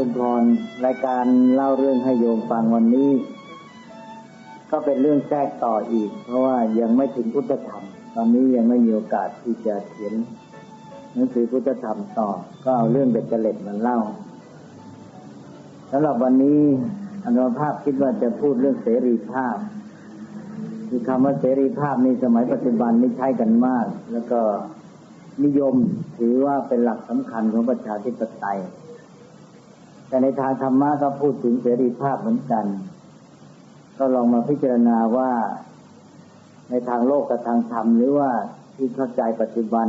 คุณพรรายการเล่าเรื่องให้โยมฟังวันนี้ ก็เป็นเรื่องแทรกต่ออีก เพราะว่ายังไม่ถึงพุทธธรรม ตอนนี้ยังไม่มีโอกาสที่จะเขียนหนังสือพุทธธรรมต่อ ก็เอาเรื่องเด็กเจริญมาเล่าสำหรับวันนี้อนุภาพคิดว่าจะพูดเรื่องเสรีภาพ คือคำว่าเสรีภาพในสมัยปัจจุบันนี้ใช้กันมาก แล้วก็นิยมถือว่าเป็นหลักสำคัญของประชาธิปไตย แต่ในทางธรรมะก็พูดถึงเสรีภาพเหมือนกัน ก็ลองมาพิจารณาว่าในทางโลกกับทางธรรมหรือว่าที่เข้าใจปัจจุบัน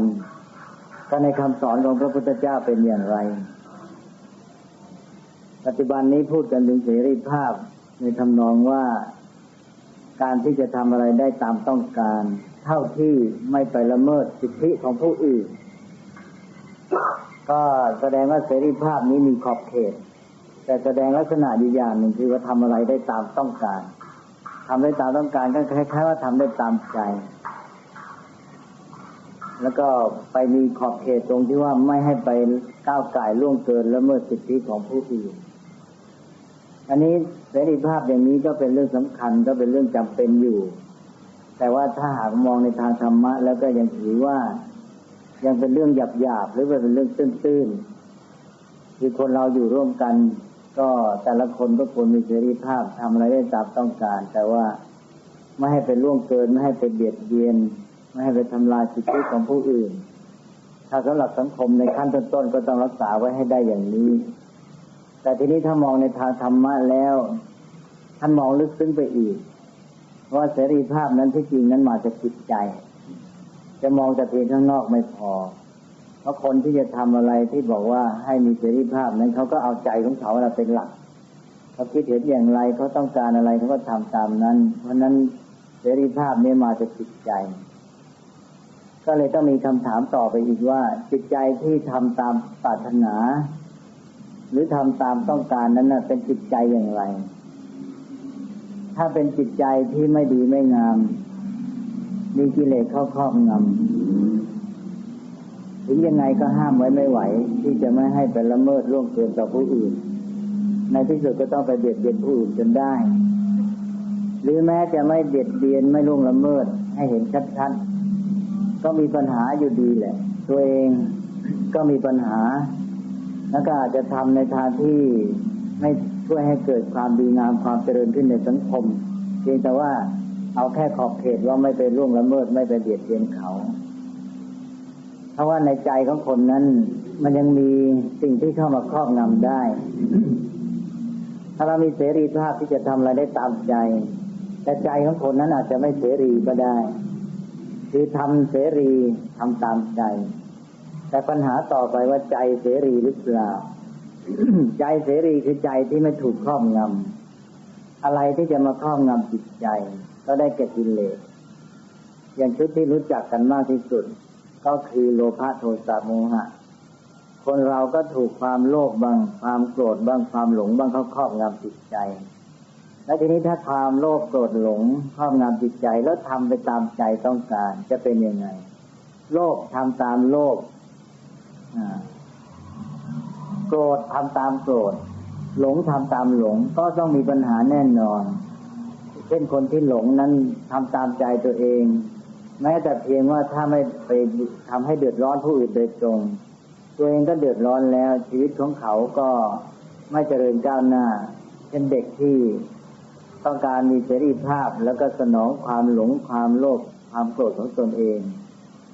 ก็ในคำสอนของพระพุทธเจ้าเป็นอย่างไร ปัจจุบันนี้พูดกันถึงเสรีภาพในทำนองว่าการที่จะทำอะไรได้ตามต้องการ เท่าที่ไม่ไปละเมิดสิทธิของผู้อื่น ก็แสดงว่าเสรีภาพนี้มีขอบเขต แต่แสดงลักษณะอยู่อย่างหนึ่งคือว่าทำอะไรได้ตามต้องการทำได้ตามต้องการก็คล้ายๆว่าทำได้ตามใจ แล้วก็ไปมีขอบเขตตรงที่ว่าไม่ให้ไปก้าวไก่ล่วงเกินและเมิดสิทธิของผู้อื่นอันนี้เสรีภาพอย่างนี้ก็เป็นเรื่องสำคัญก็เป็นเรื่องจำเป็นอยู่ แต่ว่าถ้าหากมองในทางธรรมะ แล้วก็ยังถือว่า ยังเป็นเรื่องหยาบๆหรือว่าเป็นเรื่องตื้นๆคือคนเราอยู่ร่วมกัน ก็แต่ละคนก็ควรมีเสรีภาพทำอะไรได้ตามต้องการ แต่ว่าไม่ให้ไปล่วงเกินไม่ให้ไปเบียดเบียน ไม่ให้ไปทำลายสิทธิของผู้อื่น ถ้าสำหรับสังคมในขั้นต้นๆก็ต้องรักษาไว้ให้ได้อย่างนี้ แต่ทีนี้ถ้ามองในทางธรรมะแล้วท่านมองลึกซึ้งไปอีกว่าเสรีภาพนั้นที่จริงนั้นมาจากจิตใจ จะมองแต่เพียงข้างนอกไม่พอ เพราะคนที่จะทำอะไรที่บอกว่าให้มีเสรีภาพนั้นเขาก็เอาใจของเขาเป็นหลักเขาคิดเห็นอย่างไรเขาต้องการอะไรเขาก็ทำตามนั้น เพราะนั้นเสรีภาพนี้มาจากจิตใจ ก็เลยต้องมีคำถามต่อไปอีกว่า จิตใจที่ทำตามปรารถนา หรือทำตามต้องการนั้นนะเป็นจิตใจอย่างไร ถ้าเป็นจิตใจที่ไม่ดีไม่งาม มีกิเลสเข้าครอบงำถึงยังไงก็ห้ามไว้ไม่ไหว ที่จะไม่ให้ไปละเมิดล่วงเกินต่อผู้อื่น ในที่สุดก็ต้องไปเบียดเบียนผู้อื่นจนได้ หรือแม้จะไม่เบียดเบียนไม่ล่วงละเมิด ให้เห็นชัดๆก็มีปัญหาอยู่ดีแหละ ตัวเองก็มีปัญหา แล้วก็อาจจะทำในทางที่ไม่ช่วยให้เกิดความดีงามความเจริญขึ้นในสังคม เพียงแต่ว่า เอาแค่ขอบเขตว่าไม่ไปล่วงละเมิดไม่ไปเบียดเบียนเขา เพราะว่าในใจของคนนั้น มันยังมีสิ่งที่เข้ามาครอบงำได้ ถ้าเรามีเสรีภาพที่จะทำอะไรได้ตามใจ แต่ใจของคนนั้นอาจจะไม่เสรีก็ได้ คือทำเสรีทำตามใจ แต่ปัญหาต่อไปว่าใจเสรีหรือเปล่าใจเสรีคือใจที่ไม่ถูกครอบงำอะไรที่จะมาครอบงำจิตใจ ก็ได้แก่กิเลสอย่างชุดที่รู้จักกันมากที่สุด ก็คือโลภะโทสะโมหะ คนเราก็ถูกความโลภบ้างความโกรธบ้างความหลงบ้างเขาครอบงำจิตใจ แล้วทีนี้ถ้าความโลภโกรธหลงครอบงำจิตใจแล้วทำไปตามใจต้องการจะเป็นยังไง โลภทำตามโลภโกรธทำตามโกรธหลงทำตามหลงก็ต้องมีปัญหาแน่นอน เช่นคนที่หลงนั้นทำตามใจตัวเอง แม้แต่เพียงว่าถ้าไม่ไปทำให้เดือดร้อนผู้อื่นโดยตรง ตัวเองก็เดือดร้อนแล้วชีวิตของเขาก็ไม่เจริญก้าวหน้าเช่นเด็กที่ต้องการมีเสรีภาพแล้วก็สนองความหลงความโลภความโกรธของตนเอง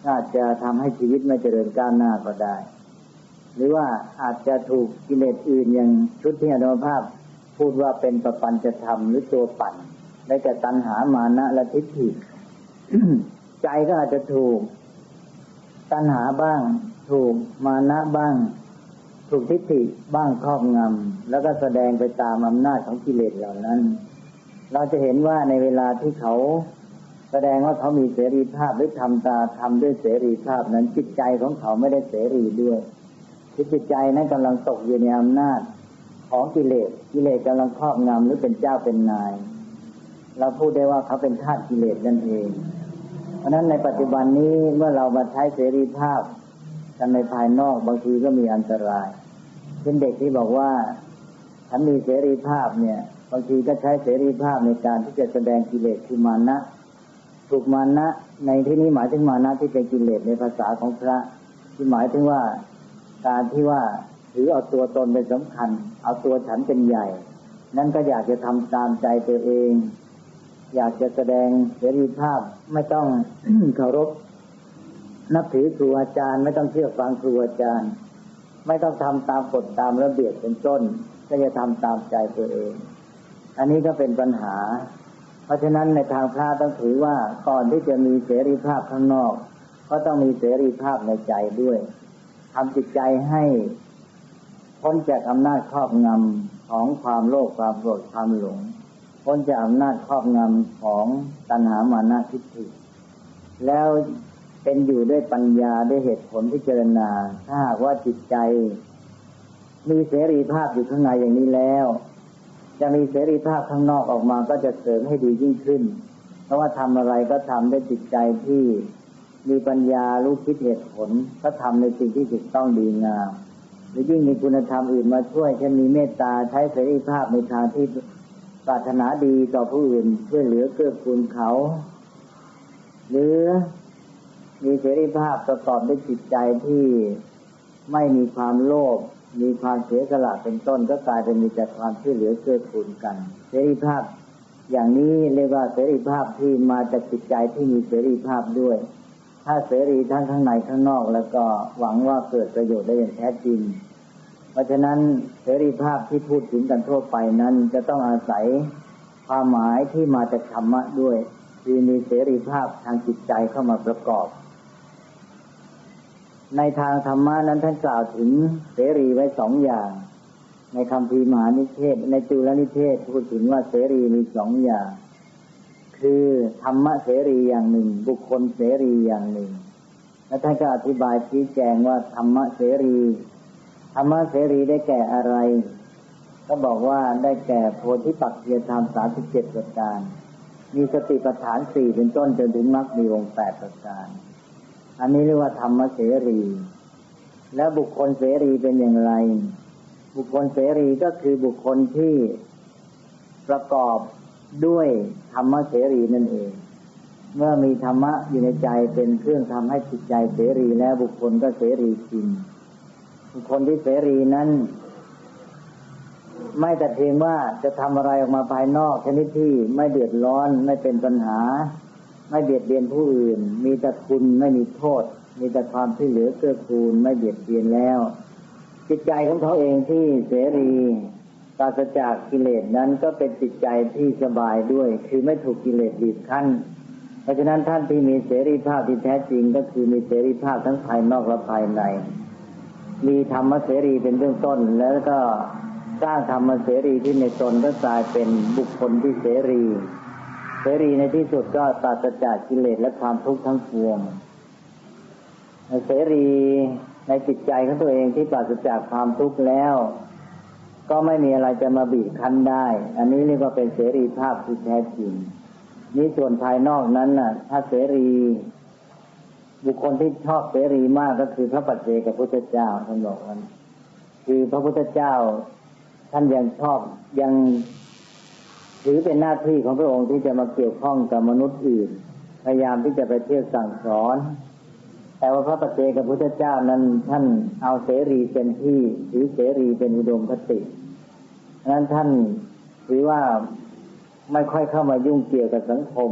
อาจจะทำให้ชีวิตไม่เจริญก้าวหน้าก็ได้ หรือว่าอาจจะถูกกิเลสอื่นอย่างชุดที่อนุภาพ พูดว่าเป็นประปันจะทำหรือตัวปั่น ได้แก่ตัณหามานะและทิฏฐิใจก็อาจจะถูก ตัณหาบ้าง ถูกมานะบ้าง ถูกทิฏฐิบ้างครอบงำแล้วก็แสดงไปตามอำนาจของกิเลสเหล่านั้น เราจะเห็นว่าในเวลาที่เขาแสดงว่าเขามีเสรีภาพหรือทำตาทำด้วยเสรีภาพนั้นจิตใจของเขาไม่ได้เสรีด้วยจิตใจนั้นกำลังตกอยู่ในอำนาจของกิเลสกิเลสกำลังครอบงำหรือเป็นเจ้าเป็นนาย เราพูดได้ว่าเขาเป็นทาสกิเลสนั่นเอง เพราะนั้นในปัจจุบันนี้เมื่อเรามาใช้เสรีภาพกันในภายนอกบางทีก็มีอันตรายเป็นเด็กที่บอกว่าฉันมีเสรีภาพเนี่ย บางทีก็ใช้เสรีภาพในการที่จะแสดงกิเลสคือมานะถูกมานะในที่นี้หมายถึงมานะที่เป็นกิเลสในภาษาของพระ ที่หมายถึงว่าการที่ว่าถือเอาตัวตนเป็นสำคัญ เอาตัวฉันเป็นใหญ่ นั่นก็อยากจะทำตามใจตัวเอง อยากจะแสดงเสรีภาพไม่ต้องเคารพ นับถือครูอาจารย์ ไม่ต้องเชื่อฟังครูอาจารย์ ไม่ต้องทำตามกฎตามระเบียบเป็นต้น ก็จะทำตามใจตัวเอง อันนี้ก็เป็นปัญหา เพราะฉะนั้นในทางพระต้องถือว่าก่อนที่จะมีเสรีภาพข้างนอก ก็ต้องมีเสรีภาพในใจด้วยทำจิตใจให้พ้นจากอำนาจครอบงำของความโลภความโกรธความหลง พ้นจากอำนาจครอบงำของตัณหามานะทิฏฐิ แล้วเป็นอยู่ด้วยปัญญาด้วยเหตุผลที่เจรณา ถ้าหากว่าจิตใจ มีเสรีภาพอยู่ข้างในอย่างนี้แล้ว จะมีเสรีภาพข้างนอกออกมาก็จะเสริมให้ดียิ่งขึ้น เพราะว่าทำอะไรก็ทำด้วยจิตใจที่มีปัญญารู้คิดเหตุผล ก็ทำในสิ่งที่ถูกต้องดีงามหรือยิ่งมีคุณธรรมอื่นมาช่วยเช่นมีเมตตาใช้เสรีภาพในทางที่ ปรารถนาดีต่อผู้อื่นช่วยเหลือเกื้อกูลเขา หรือมีเสรีภาพประกอบด้วยจิตใจที่ไม่มีความโลภมีความเสียสละเป็นต้นก็กลายเป็นมีแต่ความช่วยเหลือเกื้อกูลกัน เสรีภาพอย่างนี้เรียกว่าเสรีภาพที่มาจากจิตใจที่มีเสรีภาพด้วย ถ้าเสรีทั้งข้างในข้างนอก แล้วก็หวังว่าเกิดประโยชน์ได้อย่างแท้จริง เพราะฉะนั้นเสรีภาพที่พูดถึงกันทั่วไปนั้น จะต้องอาศัยความหมายที่มาจากธรรมะด้วยคือมีเสรีภาพทางจิตใจเข้ามาประกอบ ในทางธรรมะนั้นท่านกล่าวถึงเสรีไว้สองอย่าง ในคำพีมหานิเทศ ในจุลนิเทศพูดถึงว่าเสรีมีสองอย่าง คือธรรมะเสรีอย่างหนึ่ง บุคคลเสรีอย่างหนึ่ง และท่านก็อธิบายชี้แจงว่าธรรมะเสรี ธรรมะเสรีได้แก่อะไร ก็บอกว่าได้แก่โพธิปักเกียรธรรมสามสิบเจ็ดประการ มีสติปัฏฐานสี่เป็นต้นจนถึงมรรคมีองค์แปดประการ อันนี้เรียกว่าธรรมเสรี แล้วบุคคลเสรีเป็นอย่างไร บุคคลเสรีก็คือบุคคลที่ประกอบด้วยธรรมเสรีนั่นเอง เมื่อมีธรรมะอยู่ในใจเป็นเครื่องทำให้จิตใจเสรีแล้วบุคคลก็เสรีจริง คคลที่เสรีนั้น ไม่แต่เพียงว่าจะทำอะไรออกมาภายนอกชนิดที่ไม่เดือดร้อนไม่เป็นปัญหา ไม่เบียดเบียนผู้อื่น มีแต่คุณไม่มีโทษ มีแต่ความที่เหลือเกื้อกูลไม่เบียดเบียนแล้ว จิตใจของเขาเองที่เสรีปราศจากกิเลสนั้นก็เป็นจิตใจที่สบายด้วย คือไม่ถูกกิเลสบีบคั้น เพราะฉะนั้นท่านที่มีเสรีภาพที่แท้จริงก็คือมีเสรีภาพทั้งภายนอกและภายใน มีธรรมเสรีเป็นเบื้องต้น แล้วก็สร้างธรรมเสรีที่ในตนก็กลายเป็นบุคคลที่เสรี เสรีในที่สุดก็ปราศจากกิเลสและความทุกข์ทั้งปวงเสรีในจิตใจของตัวเองที่ปราศจากความทุกข์แล้ว ก็ไม่มีอะไรจะมาบีบคั้นได้ อันนี้เรียกว่าเป็นเสรีภาพที่แท้จริงนี่ส่วนภายนอกนั้นน่ะ ถ้าเสรี บุคคลที่ชอบเสรีมากก็คือพระปัจเจกพุทธเจ้าท่านบอกว่าคือพระพุทธเจ้า ท่านยังชอบยังถือเป็นหน้าที่ของพระองค์ที่จะมาเกี่ยวข้องกับมนุษย์อื่น พยายามที่จะไปเที่ยวสั่งสอน แต่ว่าพระปฏิเจกับพุทธเจ้านั้น ท่านเอาเสรีเป็นที่ถือเสรีเป็นอุดมคตินั้นท่านถือว่าไม่ค่อยเข้ามายุ่งเกี่ยวกับสังคม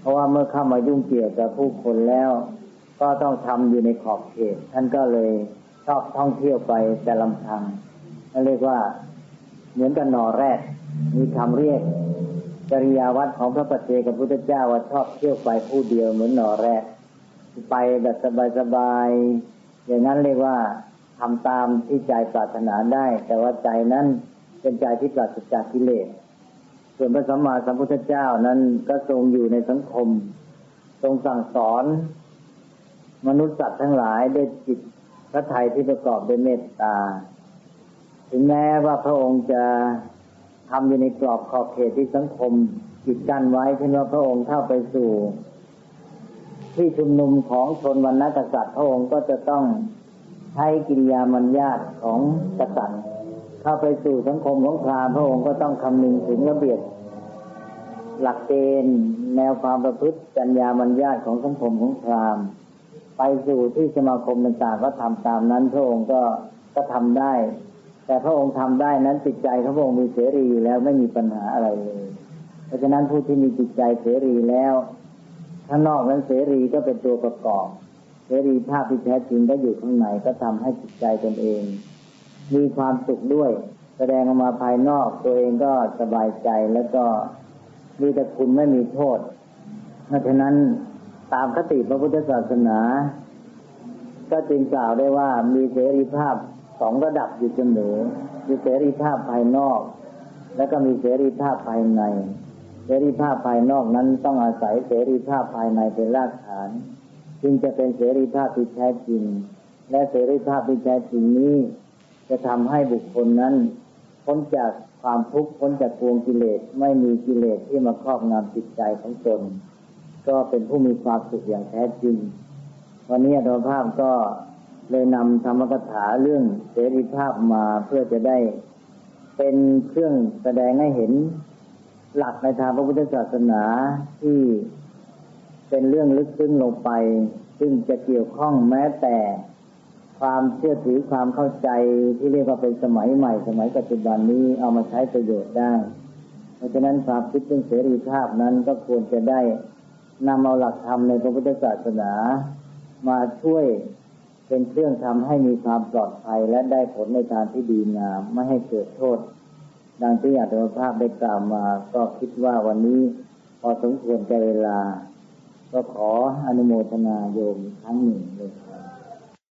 เพราะว่าเมื่อเข้ามายุ่งเกี่ยวกับผู้คนแล้ว ก็ต้องทำอยู่ในขอบเขต ท่านก็เลยชอบท่องเที่ยวไปแต่ลำพังนั่นเรียกว่าเหมือนกับนอแรก มีคำเรียกจริยาวัดของพระปัจเจกับพุทธเจ้าว่าชอบเที่ยวไปผู้เดียวเหมือนหนอแรก ไปแบบสบายๆอย่างนั้นเรียกว่าทำตามที่ใจปรารถนาได้ แต่ว่าใจนั้นเป็นใจที่ปราศจากกิเลสส่วนพระสัมมาสัมพุทธเจ้านั้นก็ทรงอยู่ในสังคม ทรงสั่งสอน มนุษย์สัตว์ทั้งหลายด้วยจิตพระไทยที่ประกอบด้วยเมตตา ถึงแม้ว่าพระองค์จะทำอยู่ในกรอบขอบเขตที่สังคมจิตกันไว้เช่นว่าพระองค์เข้าไปสู่ ที่ชุมนุมของชนวรรณกษัตริย์พระองค์ก็จะต้องใช้กิริยามัญญาตของกษัตริย์ เข้าไปสู่สังคมของพราหมณ์พระองค์ก็ต้องคำนึงถึงระเบียบหลักเกณฑ์แนวความประพฤติจัญญามัญญาตของสังคมของพราหมณ์ ไปสู่ที่สมาคมต่างๆก็ทำตามนั้นพระองค์ก็ก็ทำได้ แต่พระองค์ทำได้นั้นจิตใจพระองค์มีเสรีอยู่แล้วไม่มีปัญหาอะไรเลย เพราะฉะนั้นผู้ที่มีจิตใจเสรีแล้วข้างนอกนั้นเสรีก็เป็นตัวประกอบ เสรีภาพที่แท้จริงก็อยู่ข้างในก็ทำให้จิตใจตนเอง มีความสุขด้วย แสดงออกมาภายนอกตัวเองก็สบายใจแล้วก็มีแต่คุณไม่มีโทษ เพราะฉะนั้น ตามคติพระพุทธศาสนา ก็จึงกล่าวได้ว่ามีเสรีภาพสองระดับอยู่เสมอมีเสรีภาพภายนอก แล้วก็มีเสรีภาพภายใน เสรีภาพภายนอกนั้นต้องอาศัยเสรีภาพภายในเป็นรากฐาน จึงจะเป็นเสรีภาพที่แท้จริง และเสรีภาพที่แท้จริงนี้ จะทำให้บุคคลนั้นพ้นจากความทุกข์พ้นจากพวงกิเลสไม่มีกิเลสที่มาครอบงำจิตใจของตน ก็เป็นผู้มีความสุขอย่างแท้จริง วันนี้อาตมาภาพก็เลยนำธรรมกถาเรื่องเสรีภาพมาเพื่อจะได้เป็นเครื่องแสดงให้เห็นหลักในทางพระพุทธศาสนาที่เป็นเรื่องลึกซึ้งลงไป ซึ่งจะเกี่ยวข้องแม้แต่ความเชื่อถือความเข้าใจที่เรียกว่าเป็นสมัยใหม่ สมัยปัจจุบันนี้เอามาใช้ประโยชน์ได้ เพราะฉะนั้นความคิดเรื่องเสรีภาพนั้นก็ควรจะได้ นำเอาหลักธรรมในพระพุทธศาสนา มาช่วยเป็นเครื่องทำให้มีความปลอดภัยและได้ผลในทางที่ดีงามไม่ให้เกิดโทษ ดังที่อาตมาภาพได้กล่าวมา ก็คิดว่าวันนี้พอสมควรแก่เวลา ก็ขออนุโมทนาโยมครั้งหนึ่งเลย